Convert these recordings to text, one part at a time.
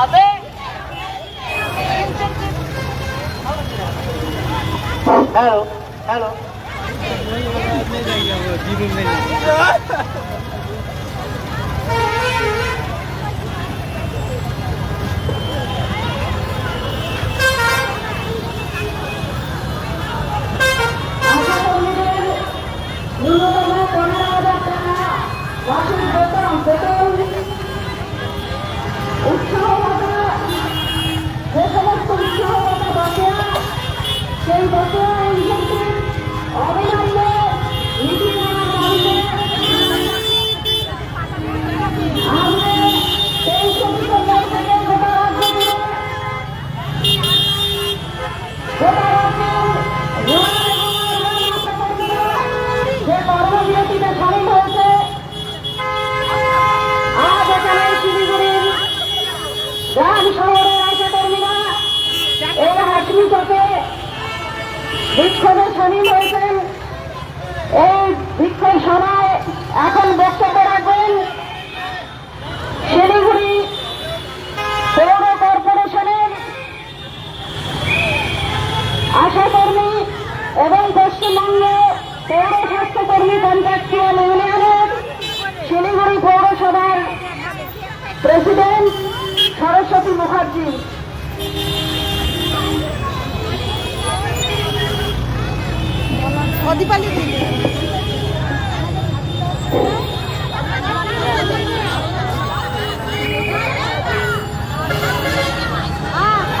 হবে। Hello hello ন্যূনতম পনেরো হাজার টাকা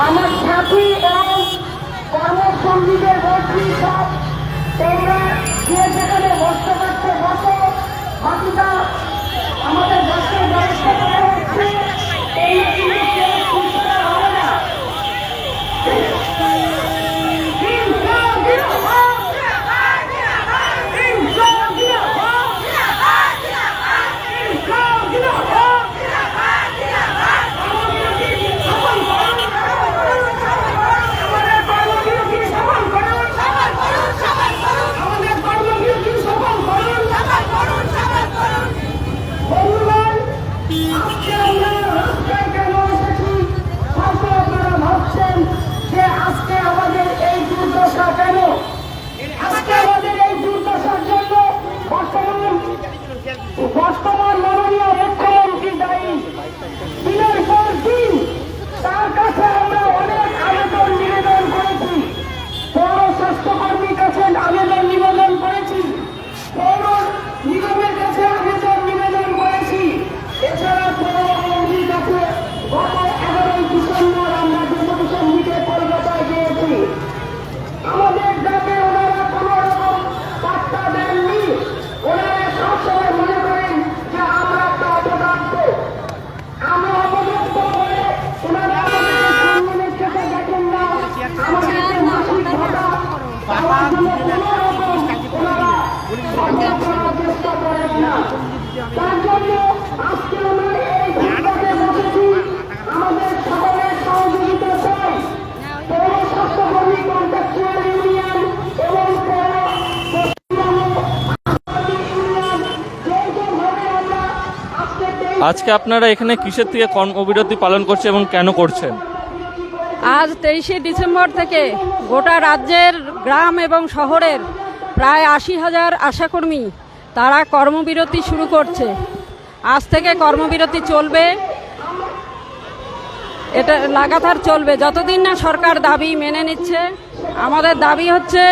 আমার সাথী এবং কর্মসঙ্গীদের বলছি সব তোমরা যে সেখানে বসতে পারছে বসো বাকিটা আজকে আপনারা এখানে কিসের থেকে কর্মবিরতি পালন করছে এবং কেন করছেন? আজ তেইশে ডিসেম্বর থেকে গোটা রাজ্যের গ্রাম এবং শহরের প্রায় আশি হাজার আশাকর্মী তারা কর্মবিরতি শুরু করছে। আজ থেকে কর্মবিরতি চলবে। এটা লাগাতার চলবে। যতদিন না সরকার দাবি মেনে নিচ্ছে, আমাদের দাবি হচ্ছে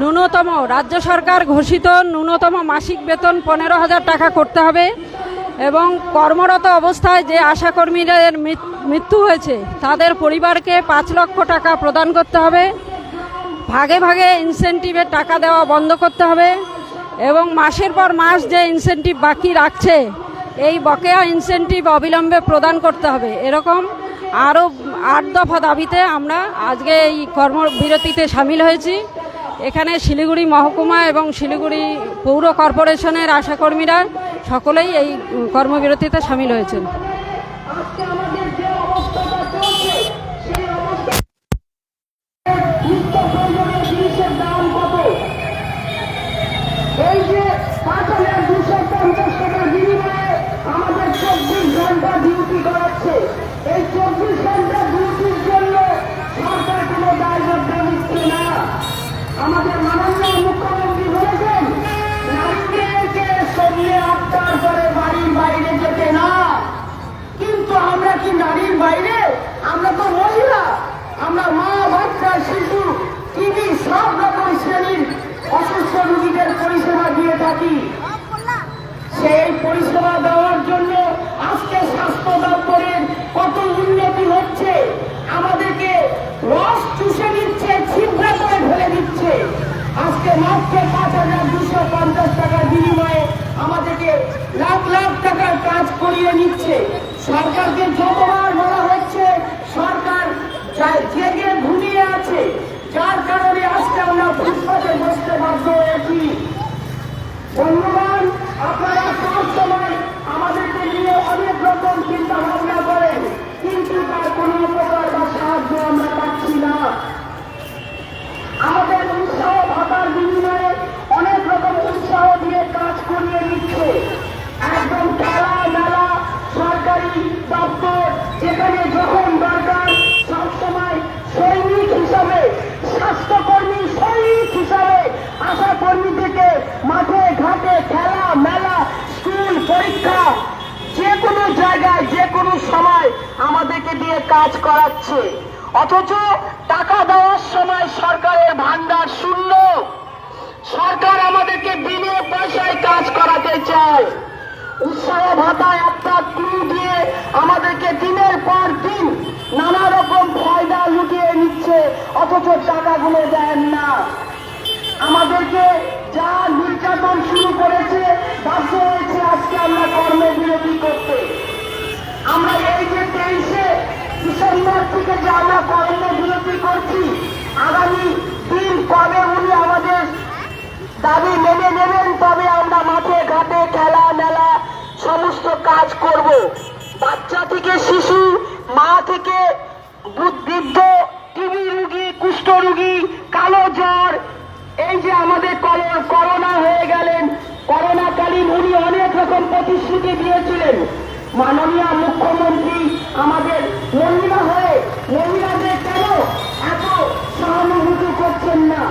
ন্যূনতম, রাজ্য সরকার ঘোষিত ন্যূনতম মাসিক বেতন পনেরো হাজার টাকা করতে হবে। এবং কর্মরত অবস্থায় যে আশাকর্মীদের মৃত্যু হয়েছে, তাদের পরিবারকে পাঁচ লক্ষ টাকা প্রদান করতে হবে। ভাগে ভাগে ইনসেন্টিভের টাকা দেওয়া বন্ধ করতে হবে এবং মাসের পর মাস যে ইনসেন্টিভ বাকি রাখছে, এই বকেয়া ইনসেন্টিভ অবিলম্বে প্রদান করতে হবে। এরকম আরও আট দফা দাবিতে আমরা আজকে এই কর্মবিরতিতে সামিল হয়েছি। এখানে শিলিগুড়ি মহকুমা এবং শিলিগুড়ি পৌর কর্পোরেশনের আশাকর্মীরা সকলেই এই কর্মবিরতিতে সামিল হয়েছেন। বাচ্চা শিশু টিভি সব রকম শ্রেণির অসুস্থ রোগীদের পরিষেবা দিয়ে থাকি। সেই পরিষেবা দেওয়ার জন্য আজকে স্বাস্থ্য দপ্তরের কত উন্নতি হচ্ছে, আমাদেরকে রস চুষে দিচ্ছে ছিদ্র করে ফেলে দিচ্ছে। আজকে মাত্র পাঁচ হাজার দুশো পঞ্চাশ টাকার বিনিময়ে আমাদেরকে লাখ লাখ টাকার কাজ করিয়ে নিচ্ছে। সরকারকে যতবার বলা হচ্ছে, সরকার যা- ফুটপাতে বসতে বাধ্য হয়েছি বন্ধুগণ আপনারা সব সময় আমাদেরকে নিয়ে অনেক রকম চিন্তা ভাবনা করেন কিন্তু তার কোনো উপকার বা সাহায্য আমরা পাচ্ছি না আমাদের উৎসাহ ভাতার বিনিময়ে অনেক রকম উৎসাহ দিয়ে কাজ করিয়ে নিচ্ছে একদম খেলা মেলা সরকারি দপ্তর যেখানে যখন দরকার সবসময় সৈনিক হিসাবে স্বাস্থ্যকর্মী সৈনিক হিসাবে আশা কর্মী থেকে মাঠে ঘাটে খেলা মেলা স্কুল পরীক্ষা যে কোনো জায়গায় যে কোনো সময় আমাদেরকে দিয়ে কাজ করাচ্ছে। অথচ টাকা দেওয়ার সময় সরকারের ভান্ডার শূন্য। সরকার আমাদেরকে বিনে পয়সায় কাজ করাতে চায়। উৎসাহ ভাতা একটা ক্লু দিয়ে আমাদেরকে দিনের পর দিন নানা রকম ফায়দা লুটিয়ে নিচ্ছে, অথচ টাকাগুলো দেন না। আমাদেরকে যা নির্যাতন শুরু করেছে বাধ্য হয়েছে আজকে আমরা কর্মবিরতি করতে। আমরা এই যে তেইশে ডিসেম্বর থেকে যে আমরা কর্মবিরতি করছি, আগামী দিন কবে উনি আমাদের দাবি মেনে নেবেন, তবে আমরা মাঠে, ঘাটে, খেলা মেলা সমস্ত কাজ করব। বাচ্চা থেকে শিশু, মা থেকে বৃদ্ধ, টিবি রুগী, কুষ্ঠ রুগী, কালো জ্বর, এই যে আমাদের করো- করোনা হয়ে গেলেন, করোনাকালীন উনি অনেক রকম প্রতিশ্রুতি দিয়েছিলেন। মাননীয় মুখ্যমন্ত্রী আমাদের মহিলা হয়ে মহিলাদের কেন এত সহানুভূতি করছেন না?